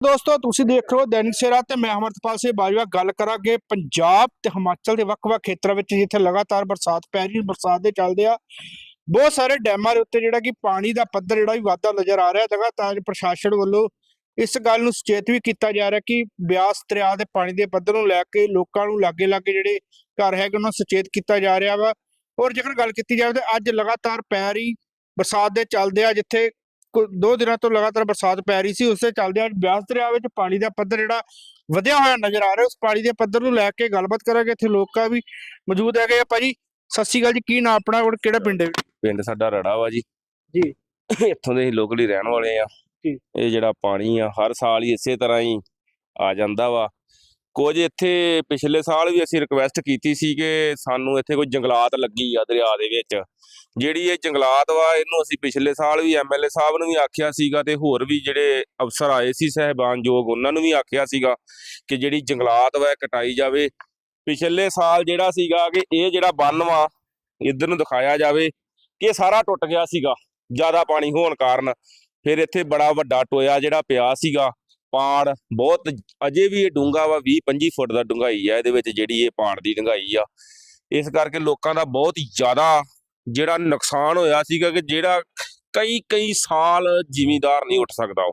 ਦੋਸਤੋ, ਤੁਸੀਂ ਦੇਖ ਰਹੇ ਹੋ ਦੈਨਿਕ ਸੇਰਾ ਤੇ ਮੈਂ ਅਮਰਤਪਾਲ ਸਿੰਘ ਬਾਜਵਾ ਗੱਲ ਕਰਾਂਗੇ ਪੰਜਾਬ ਤੇ ਹਿਮਾਚਲ ਦੇ ਵੱਖ-ਵੱਖ ਖੇਤਰਾਂ ਵਿੱਚ ਜਿੱਥੇ ਲਗਾਤਾਰ ਬਰਸਾਤ ਪੈ ਰਹੀ ਬਰਸਾਤ ਦੇ ਚੱਲਦੇ ਆ ਬਹੁਤ ਸਾਰੇ ਡੈਮਾਂ ਦੇ ਉੱਤੇ ਜਿਹੜਾ ਕਿ ਪਾਣੀ ਦਾ ਪੱਧਰ ਜਿਹੜਾ ਵੀ ਵਾਧਾ ਨਜ਼ਰ ਆ ਰਿਹਾ ਲਗਾਤਾਰ ਪ੍ਰਸ਼ਾਸਨ ਵੱਲੋਂ ਇਸ ਗੱਲ ਨੂੰ ਸੁਚੇਤ ਵੀ ਕੀਤਾ ਜਾ ਰਿਹਾ ਕਿ ਬਿਆਸ ਦਰਿਆ ਦੇ ਪਾਣੀ ਦੇ ਪੱਧਰ ਨੂੰ ਲੈ ਕੇ ਲੋਕਾਂ ਨੂੰ ਲਾਗੇ-ਲਾਗੇ ਜਿਹੜੇ ਘਰ ਹੈਗੇ, ਉਹਨਾਂ ਨੂੰ ਸੁਚੇਤ ਕੀਤਾ ਜਾ ਰਿਹਾ ਵਾ। ਔਰ ਜੇਕਰ ਗੱਲ ਕੀਤੀ ਜਾਵੇ ਤਾਂ ਅੱਜ ਲਗਾਤਾਰ ਪੈ ਰਹੀ ਬਰਸਾਤ ਦੇ ਚੱਲਦੇ ਆ ਜਿੱਥੇ ਦੋ ਦਿਨਾਂ ਤੋਂ ਲਗਾਤਾਰ ਬਰਸਾਤ ਪੈ ਰਹੀ ਸੀ ਉਸ ਦੇ ਚੱਲਦੇ ਅੱਜ ਬਿਆਸ ਦਰਿਆ ਵਿੱਚ ਪਾਣੀ ਦਾ ਪੱਧਰ ਜਿਹੜਾ ਵਧਿਆ ਹੋਇਆ ਨਜ਼ਰ ਆ ਰਿਹਾ ਉਸ ਪਾਣੀ ਦੇ ਪੱਧਰ ਨੂੰ ਲੈ ਕੇ ਗੱਲਬਾਤ ਕਰਾਂਗੇ। ਇੱਥੇ ਲੋਕਾਂ ਵੀ ਮੌਜੂਦ ਹੈਗੇ ਆ। ਭਾਜੀ ਸਤਿ ਸ਼੍ਰੀ ਅਕਾਲ ਜੀ। ਕੀ ਨਾਮ ਆਪਣਾ ਔਰ ਕਿਹੜਾ ਪਿੰਡ ਹੈ? ਪਿੰਡ ਸਾਡਾ ਰੜਾ ਵਾ ਜੀ। ਜੀ। ਇੱਥੋਂ ਦੇ ਹੀ ਲੋਕਲੀ ਰਹਿਣ ਵਾਲੇ ਆ। ਇਹ ਜਿਹੜਾ ਪਾਣੀ ਆ ਹਰ ਸਾਲ ਹੀ ਇਸੇ ਤਰ੍ਹਾਂ ਹੀ ਆ ਜਾਂਦਾ ਵਾ। ਕੁਝ ਇੱਥੇ ਪਿਛਲੇ ਸਾਲ ਵੀ ਅਸੀਂ ਰਿਕੁਐਸਟ ਕੀਤੀ ਸੀ ਕਿ ਸਾਨੂੰ ਇੱਥੇ ਕੋਈ ਜੰਗਲਾਤ ਲੱਗੀ ਆ ਦਰਿਆ ਦੇ ਵਿੱਚ। ਜਿਹੜੀ ਇਹ ਜੰਗਲਾਤ ਵਾ, ਇਹਨੂੰ ਅਸੀਂ ਪਿਛਲੇ ਸਾਲ ਵੀ ਐਮਐਲਏ ਸਾਹਿਬ ਨੂੰ ਵੀ ਆਖਿਆ ਸੀਗਾ ਤੇ ਹੋਰ ਵੀ ਜਿਹੜੇ ਅਫਸਰ ਆਏ ਸੀ ਸਹਿਬਾਨ ਯੋਗ, ਉਹਨਾਂ ਨੂੰ ਵੀ ਆਖਿਆ ਸੀਗਾ ਕਿ ਜਿਹੜੀ ਜੰਗਲਾਤ ਵਾ, ਇਹ ਕਟਾਈ ਜਾਵੇ। ਪਿਛਲੇ ਸਾਲ ਜਿਹੜਾ ਸੀਗਾ ਕਿ ਇਹ ਜਿਹੜਾ ਬੰਨ ਵਾ, ਇੱਧਰ ਨੂੰ ਦਿਖਾਇਆ ਜਾਵੇ ਕਿ ਸਾਰਾ ਟੁੱਟ ਗਿਆ ਸੀਗਾ, ਜ਼ਿਆਦਾ ਪਾਣੀ ਹੋਣ ਕਾਰਨ। ਫਿਰ ਇੱਥੇ ਬੜਾ ਵੱਡਾ ਟੋਇਆ ਜਿਹੜਾ ਪਿਆ ਸੀਗਾ ਪਾੜ ਬਹੁਤ ਅਜੇ ਵੀ ਇਹ ਡੂੰਗਾ ਵਾ 20 25 ਫੁੱਟ ਦਾ ਡੂੰਘਾਈ ਆ, ਇਹਦੇ ਵਿੱਚ ਜਿਹੜੀ ਇਹ ਪਾੜ ਦੀ ਡੂੰਘਾਈ ਆ। ਇਸ ਕਰਕੇ ਲੋਕਾਂ ਦਾ ਬਹੁਤ ਜ਼ਿਆਦਾ ਜਿਹੜਾ ਨੁਕਸਾਨ ਹੋਇਆ ਸੀਗਾ ਕਿ ਜਿਹੜਾ ਕਈ ਕਈ ਸਾਲ ਜ਼ਿਮੀਦਾਰ ਨਹੀਂ ਉੱਠ ਸਕਦਾ ਉਹ।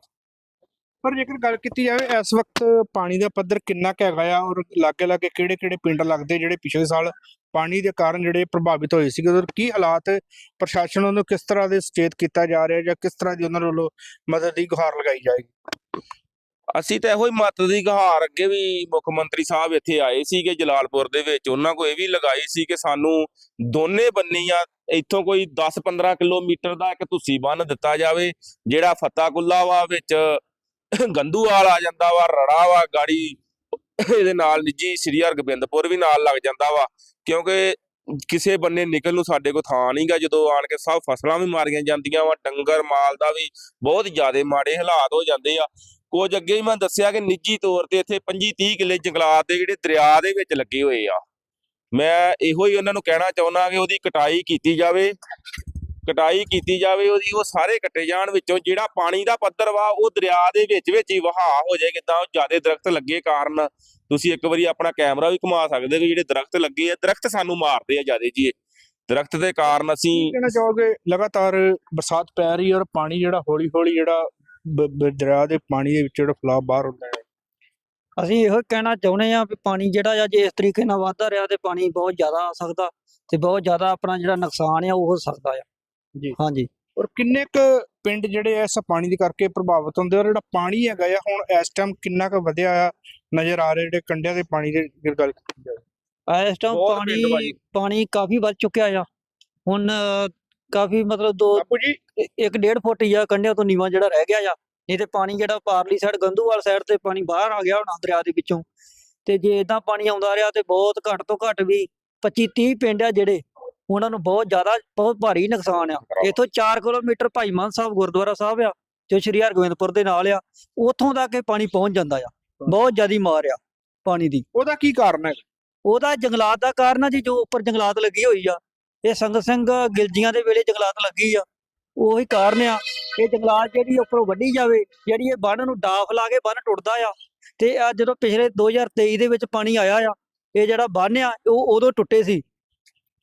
ਪਰ ਜੇਕਰ ਗੱਲ ਕੀਤੀ ਜਾਵੇ, ਇਸ ਵਕਤ ਪਾਣੀ ਦਾ ਪੱਧਰ ਕਿੰਨਾ ਕੁ ਹੈਗਾ ਆ ਔਰ ਲਾਗੇ-ਲਾਗੇ ਕਿਹੜੇ-ਕਿਹੜੇ ਪਿੰਡ ਲੱਗਦੇ ਜਿਹੜੇ ਪਿਛਲੇ ਸਾਲ ਪਾਣੀ ਦੇ ਕਾਰਨ ਜਿਹੜੇ ਪ੍ਰਭਾਵਿਤ ਹੋਏ ਸੀਗੇ ਔਰ ਕੀ ਹਾਲਾਤ ਪ੍ਰਸ਼ਾਸਨ ਵੱਲੋਂ ਕਿਸ ਤਰ੍ਹਾਂ ਦੇ ਸੁਚੇਤ ਕੀਤਾ ਜਾ ਰਿਹਾ ਜਾਂ ਕਿਸ ਤਰ੍ਹਾਂ ਦੀ ਉਹਨਾਂ ਵੱਲੋਂ ਮਦਦ ਦੀ ਗੁਹਾਰ ਲਗਾਈ ਜਾਏਗੀ? ਅਸੀਂ ਤਾਂ ਇਹੋ ਹੀ ਮਤ ਦੀ ਗੁਹਾਰ ਅੱਗੇ ਵੀ ਮੁੱਖ ਮੰਤਰੀ ਸਾਹਿਬ ਇੱਥੇ ਆਏ ਸੀਗੇ ਜਲਾਲਪੁਰ ਦੇ ਵਿੱਚ। ਉਹਨਾਂ ਕੋ ਇਹ ਵੀ ਲਗਾਈ ਸੀ ਕਿ ਸਾਨੂੰ ਦੋਨੇ ਬੰਨੀਆਂ, ਇੱਥੋਂ ਕੋਈ 10-15 ਕਿਲੋਮੀਟਰ ਦਾ ਇੱਕ ਤੁਸੀਂ ਬੰਨ ਦਿੱਤਾ ਜਾਵੇ, ਜਿਹੜਾ ਫੱਤਾਕੁੱਲਾ ਵਾ ਵਿੱਚ ਗੰਦੂਵਾਲ ਆ ਜਾਂਦਾ ਵਾ, ਰੜਾ ਵਾ, ਗਾੜੀ ਇਹਦੇ ਨਾਲ ਨਿੱਜੀ ਸ੍ਰੀ ਹਰਗੋਬਿੰਦਪੁਰ ਵੀ ਨਾਲ ਲੱਗ ਜਾਂਦਾ ਵਾ। ਕਿਉਂਕਿ ਕਿਸੇ ਬੰਨੇ ਨਿਕਲ ਨੂੰ ਸਾਡੇ ਕੋਲ ਥਾਂ ਨਹੀਂਗਾ ਜਦੋਂ ਆਣ ਕੇ ਸਭ ਫਸਲਾਂ ਵੀ ਮਾਰੀਆਂ ਜਾਂਦੀਆਂ ਵਾ, ਡੰਗਰ, ਮਾਲ ਦਾ ਵੀ ਬਹੁਤ ਜ਼ਿਆਦਾ ਮਾੜੇ ਹਾਲਾਤ ਹੋ ਜਾਂਦੇ ਆ। ਕੁਝ ਅੱਗੇ ਹੀ ਮੈਂ ਦੱਸਿਆ ਕਿ ਨਿੱਜੀ ਤੌਰ ਤੇ ਇੱਥੇ 25 30 ਕਿੱਲੇ ਜੰਗਲਾਤ ਦੇ ਜਿਹੜੇ ਦਰਿਆ ਦੇ ਵਿੱਚ ਲੱਗੇ ਹੋਏ ਆ। ਮੈਂ ਇਹੋ ਹੀ ਉਹਨਾਂ ਨੂੰ ਕਹਿਣਾ ਚਾਹੁੰਦਾ ਕਿ ਉਹਦੀ ਕਟਾਈ ਕੀਤੀ ਜਾਵੇ। ਕਟਾਈ ਕੀਤੀ ਜਾਵੇ, ਉਹਦੀ ਉਹ ਸਾਰੇ ਕੱਟੇ ਜਾਣ ਵਿੱਚੋਂ ਜਿਹੜਾ ਪਾਣੀ ਦਾ ਪੱਧਰ ਵਾ, ਉਹ ਦਰਿਆ ਦੇ ਵਿੱਚ ਵਿੱਚ ਹੀ ਵਹਾਅ ਹੋ ਜਾਏ, ਕਿਦਾਂ ਜ਼ਿਆਦਾ ਦਰਖਤ ਲੱਗੇ ਕਾਰਨ ਤੁਸੀਂ ਇੱਕ ਵਾਰੀ ਆਪਣਾ ਕੈਮਰਾ ਵੀ ਘੁਮਾ ਸਕਦੇ ਹੋ ਜਿਹੜੇ ਦਰਖਤ ਲੱਗੇ ਆ, ਦਰਖਤ ਸਾਨੂੰ ਮਾਰਦੇ ਆ ਜ਼ਿਆਦਾ ਜੀ ਦਰਖਤ ਦੇ ਕਾਰਨ ਅਸੀਂ ਕਹਿਣਾ ਚਾਹੋਗੇ? ਲਗਾਤਾਰ ਬਰਸਾਤ ਪੈ ਰਹੀ ਹੈ ਔਰ ਪਾਣੀ ਜਿਹੜਾ ਹੌਲੀ-ਹੌਲੀ ਜਿਹੜਾ ਦਰਿਆ ਦੇ ਪਾਣੀ ਦੇ ਵਿੱਚ ਜਿਹੜਾ ਫਲਾਅ ਬਾਹਰ ਹੁੰਦਾ ਹੈ। ਅਸੀਂ ਇਹੋ ਕਹਿਣਾ ਚਾਹੁੰਦੇ ਆ ਵੀ ਪਾਣੀ ਜਿਹੜਾ ਆ ਜੇ ਇਸ ਤਰੀਕੇ ਨਾਲ ਵਧਦਾ ਰਿਹਾ ਤੇ ਪਾਣੀ ਬਹੁਤ ਜ਼ਿਆਦਾ ਆ ਸਕਦਾ ਤੇ ਬਹੁਤ ਜ਼ਿਆਦਾ ਆਪਣਾ ਜਿਹੜਾ ਨੁਕਸਾਨ ਆ ਉਹ ਹੋ ਸਕਦਾ ਆ। ਜੀ। ਹਾਂਜੀ। ਔਰ ਕਿੰਨੇ ਕੁ ਪਿੰਡ ਜਿਹੜੇ ਇਸ ਪਾਣੀ ਦੇ ਕਰਕੇ ਪ੍ਰਭਾਵਿਤ ਹੁੰਦੇ ਔਰ ਜਿਹੜਾ ਪਾਣੀ ਹੈਗਾ ਆ ਹੁਣ ਇਸ ਟਾਈਮ ਕਿੰਨਾ ਕੁ ਵਧਿਆ ਆ ਨਜ਼ਰ ਆ ਰਿਹਾ ਜਿਹੜੇ ਕੰਢਿਆਂ ਦੇ ਪਾਣੀ ਦੇ ਜੇ ਗੱਲ ਕੀਤੀ ਜਾਵੇ ਇਸ ਟਾਈਮ ਪਾਣੀ। ਪਾਣੀ ਕਾਫੀ ਵੱਧ ਚੁੱਕਿਆ ਆ। ਹੁਣ ਕਾਫੀ ਮਤਲਬ ਦੋ ਬਾਪੂ ਜੀ। ਇੱਕ ਡੇਢ ਫੁੱਟ ਜਾਂ ਕੰਢਿਆਂ ਤੋਂ ਨੀਵਾਂ ਜਿਹੜਾ ਰਹਿ ਗਿਆ ਆ। ਨਹੀਂ ਤੇ ਪਾਣੀ ਜਿਹੜਾ ਪਾਰਲੀ ਸਾਈਡ ਗੰਦੂਵਾਲ ਸਾਈਡ ਤੇ ਪਾਣੀ ਬਾਹਰ ਆ ਗਿਆ ਹੋਣਾ ਦਰਿਆ ਦੇ ਵਿੱਚੋਂ। ਤੇ ਜੇ ਇਦਾਂ ਪਾਣੀ ਆਉਂਦਾ ਰਿਹਾ ਤੇ ਬਹੁਤ ਘੱਟ ਤੋਂ ਘੱਟ ਵੀ 25 30 ਪਿੰਡ ਆ ਜਿਹੜੇ ਉਹਨਾਂ ਨੂੰ ਬਹੁਤ ਜ਼ਿਆਦਾ ਬਹੁਤ ਭਾਰੀ ਨੁਕਸਾਨ ਆ। ਇੱਥੋਂ 4 ਕਿਲੋਮੀਟਰ ਭਾਈ ਮਾਨ ਸਾਹਿਬ ਗੁਰਦੁਆਰਾ ਸਾਹਿਬ ਆ ਜੋ ਸ਼੍ਰੀ ਹਰਗੋਬਿੰਦਪੁਰ ਦੇ ਨਾਲ ਆ ਉੱਥੋਂ ਤੱਕ ਇਹ ਪਾਣੀ ਪਹੁੰਚ ਜਾਂਦਾ ਆ। ਬਹੁਤ ਜ਼ਿਆਦੀ ਮਾਰ ਆ ਪਾਣੀ ਦੀ। ਉਹਦਾ ਕੀ ਕਾਰਨ ਹੈ? ਉਹਦਾ ਜੰਗਲਾਤ ਦਾ ਕਾਰਨ ਆ ਜੀ ਜੋ ਉੱਪਰ ਜੰਗਲਾਤ ਲੱਗੀ ਹੋਈ ਆ। ਇਹ ਸੰਗਤ ਸਿੰਘ ਗਿਲਜੀਆਂ ਦੇ ਵੇਲੇ ਜੰਗਲਾਤ ਲੱਗੀ ਆ। ਉਹੀ ਕਾਰਨ ਆ ਇਹ ਜੰਗਲਾਤ ਜਿਹੜੀ ਉੱਪਰੋਂ ਵੱਢੀ ਜਾਵੇ ਜਿਹੜੀ ਇਹ ਬੰਨ ਨੂੰ ਡਾਫ ਲਾ ਕੇ ਬੰਨ ਟੁੱਟਦਾ ਆ। ਤੇ ਆ ਜਦੋਂ ਪਿਛਲੇ 2023 ਦੇ ਵਿੱਚ ਪਾਣੀ ਆਇਆ ਆ ਇਹ ਜਿਹੜਾ ਬੰਨ ਆ ਉਹ ਉਦੋਂ ਟੁੱਟੇ ਸੀ।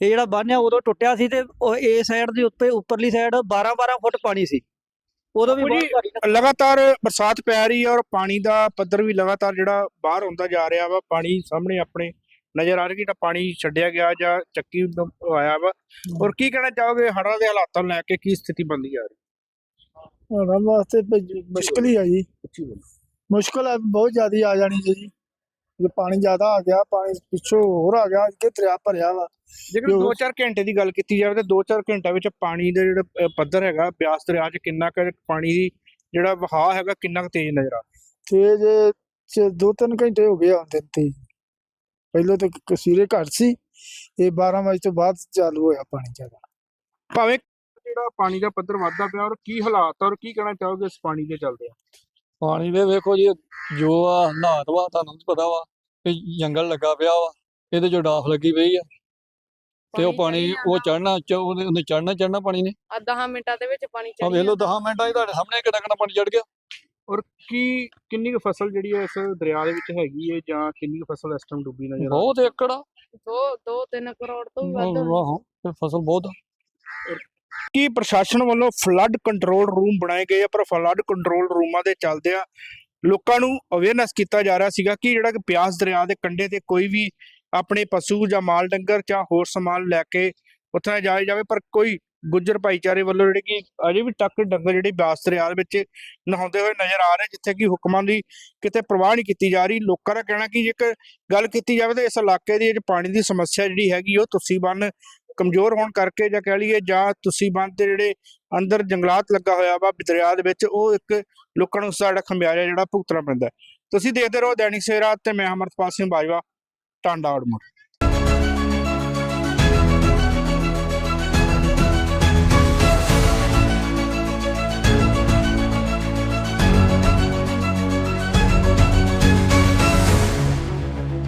ਇਹ ਜਿਹੜਾ ਬੰਨ ਆ ਉਦੋਂ ਟੁੱਟਿਆ ਸੀ ਤੇ ਉਹ ਇਹ ਸਾਈਡ ਦੇ ਉੱਤੇ ਉੱਪਰਲੀ ਸਾਈਡ 12 12 ਫੁੱਟ ਪਾਣੀ ਸੀ। ਉਦੋਂ ਵੀ ਲਗਾਤਾਰ ਬਰਸਾਤ ਪੈ ਰਹੀ ਹੈ ਔਰ ਪਾਣੀ ਦਾ ਪੱਧਰ ਵੀ ਲਗਾਤਾਰ ਜਿਹੜਾ ਬਾਹਰ ਹੁੰਦਾ ਜਾ ਰਿਹਾ ਵਾ ਪਾਣੀ ਸਾਹਮਣੇ ਆਪਣੇ ਨਜ਼ਰ ਆ ਰਿਹਾ ਕਿ ਜਿਹੜਾ ਪਾਣੀ ਛੱਡਿਆ ਗਿਆ ਜਾਂ ਚੱਕੀ ਆਇਆ ਵਾ। ਔਰ ਕੀ ਕਹਿਣਾ ਚਾਹੋਗੇ ਹੜ੍ਹਾਂ ਦੇ ਹਾਲਾਤਾਂ ਨੂੰ ਲੈ ਕੇ? ਕੀ ਸਥਿਤੀ ਬਣਦੀ ਜਾ ਰਹੀ? ਉਹਨਾਂ ਵਾਸਤੇ ਮੁਸ਼ਕਲ ਹੀ ਆ ਜੀ। ਮੁਸ਼ਕਲ ਹੈ ਬਹੁਤ ਜ਼ਿਆਦਾ ਆ ਜਾਣੀ ਜੀ। ਜੇ ਪਾਣੀ ਜ਼ਿਆਦਾ ਆ ਗਿਆ ਪਾਣੀ ਪਿੱਛੋਂ ਹੋਰ ਆ ਗਿਆ ਅੱਗੇ ਦਰਿਆ ਭਰਿਆ ਵਾ। ਜੇਕਰ ਜੋ- 2-4 ਘੰਟੇ ਦੀ ਗੱਲ ਕੀਤੀ ਜਾਵੇ ਤਾਂ 2-4 ਘੰਟਿਆਂ ਵਿੱਚ ਪਾਣੀ ਦੇ ਜਿਹੜਾ ਪੱਧਰ ਹੈਗਾ ਬਿਆਸ ਦਰਿਆ 'ਚ ਕਿੰਨਾ ਕੁ ਪਾਣੀ ਦੀ ਜਿਹੜਾ ਵਹਾਅ ਹੈਗਾ ਕਿੰਨਾ ਕੁ ਤੇਜ਼ ਨਜ਼ਰ ਆ? ਤੇ ਜੇ ਚ- ਦੋ ਤਿੰਨ ਘੰਟੇ ਹੋ ਗਏ ਆਉਂਦੇ ਤੇ। ਪਹਿਲਾਂ ਤਾਂ ਕਸੀਰੇ ਘੱਟ ਸੀ। ਇਹ 12 ਵਜੇ ਤੋਂ ਬਾਅਦ ਚਾਲੂ ਹੋਇਆ ਪਾਣੀ ਜ਼ਿਆਦਾ। ਭਾਵੇਂ ਜਿਹੜਾ ਪਾਣੀ ਦਾ ਪੱਧਰ ਵੱਧਦਾ ਪਿਆ ਔਰ ਕੀ ਹਾਲਾਤ ਔਰ ਕੀ ਕਹਿਣਾ ਚਾਹੋਗੇ ਇਸ ਪਾਣੀ ਦੇ ਚੱਲਦੇ ਆ? ਪਾਣੀ ਦੇ ਵੇਖੋ ਜੀ ਜੋ ਆ ਹਾਲਾਤ ਵਾ ਤੁਹਾਨੂੰ ਪਤਾ ਵਾ ਕਿ ਜੰਗਲ ਲੱਗਾ ਪਿਆ ਵਾ ਇਹਦੇ ਚੋਂ ਡਾਫ ਲੱਗੀ ਪਈ ਆ। ਤੇ ਉਹ ਪਾਣੀ ਉਹ ਚੜਨਾ ਉਹਨੇ ਚੜਨਾ ਚੜਨਾ ਪਾਣੀ ਨੇ। ਆ 10 ਮਿੰਟਾਂ ਦੇ ਵਿੱਚ ਪਾਣੀ ਆ ਚੜੀ ਵੇਖ ਲਓ 10 ਮਿੰਟਾਂ 'ਚ ਤੁਹਾਡੇ ਸਾਹਮਣੇ ਕਿੰਨਾ ਕਿੰਨਾ ਪਾਣੀ ਚੜ ਗਿਆ। ਕੀ ਕਿੰਨੀ ਕੁ ਫਸਲ ਜਿਹੜੀ ਹੈ ਇਸ ਦਰਿਆ ਦੇ ਵਿੱਚ ਹੈਗੀ ਹੈ ਜਾਂ ਕਿੰਨੀ ਕੁ ਫਸਲ ਇਸ ਟਾਈਮ ਡੁੱਬੀ ਨਜ਼ਰ ਆ ਬਹੁਤ ਏਕੜ ਆ ਦੋ ਦੋ ਤਿੰਨ ਕਰੋੜ ਤੋਂ ਵੀ ਵੱਧ ਹੋਣੀ। ਆਹੋ ਤੇ ਫਸਲ ਬਹੁਤ ਆ। ਕੀ ਪ੍ਰਸ਼ਾਸਨ ਵੱਲੋਂ ਫਲੱਡ ਕੰਟਰੋਲ ਰੂਮ ਬਣਾਏ ਗਏ ਆ ਪਰ ਫਲੱਡ ਕੰਟਰੋਲ ਰੂਮਾਂ ਦੇ ਚੱਲਦੇ ਆ ਲੋਕਾਂ ਨੂੰ ਅਵੇਅਰਨੈਸ ਕੀਤਾ ਜਾ ਰਿਹਾ ਸੀਗਾ ਕਿ ਜਿਹੜਾ ਕਿ ਪਿਆਸ ਦਰਿਆ ਦੇ ਕੰਢੇ ਤੇ ਕੋਈ ਵੀ ਆਪਣੇ ਪਸ਼ੂ ਜਾਂ ਮਾਲ ਡੰਗਰ ਜਾਂ ਹੋਰ ਸਮਾਨ ਲੈ ਕੇ ਉੱਥੇ ਨਾ ਜਾਇਆ ਜਾਵੇ ਪਰ ਕੋਈ ਗੁੱਜਰ ਭਾਈਚਾਰੇ ਵੱਲੋਂ ਜਿਹੜੇ ਕਿ ਅਜੇ ਵੀ ਟੱਕ ਡੰਗਰ ਜਿਹੜੇ ਬਿਆਸ ਦਰਿਆ ਦੇ ਵਿੱਚ ਨਹਾਉਂਦੇ ਹੋਏ ਨਜ਼ਰ ਆ ਰਹੇ, ਜਿੱਥੇ ਕਿ ਹੁਕਮਾਂ ਦੀ ਕਿਤੇ ਪ੍ਰਵਾਹ ਨਹੀਂ ਕੀਤੀ ਜਾ ਰਹੀ। ਲੋਕਾਂ ਦਾ ਕਹਿਣਾ ਕਿ ਜੇਕਰ ਗੱਲ ਕੀਤੀ ਜਾਵੇ ਤਾਂ ਇਸ ਇਲਾਕੇ ਦੀ ਜਿਹੜੀ ਪਾਣੀ ਦੀ ਸਮੱਸਿਆ ਜਿਹੜੀ ਹੈਗੀ, ਉਹ ਤੁਸੀਂ ਬੰਨ ਕਮਜ਼ੋਰ ਹੋਣ ਕਰਕੇ ਜਾਂ ਕਹਿ ਲਈਏ ਜਾਂ ਤੁਸੀਂ ਬੰਨ ਤੇ ਜਿਹੜੇ ਅੰਦਰ ਜੰਗਲਾਤ ਲੱਗਾ ਹੋਇਆ ਵਾ ਦਰਿਆ ਦੇ ਵਿੱਚ, ਉਹ ਇੱਕ ਲੋਕਾਂ ਨੂੰ ਸਾਡਾ ਖਮਿਆਜਾ ਜਿਹੜਾ ਭੁਗਤਣਾ ਪੈਂਦਾ। ਤੁਸੀਂ ਦੇਖਦੇ ਰਹੋ ਦੈਨਿਕ ਸਵੇਰਾ ਤੇ ਮੈਂ ਅਮਰਤਪਾਲ ਸਿੰਘ ਬਾਜਵਾ, ਟਾਂਡਾ ਆੜਮੁਰ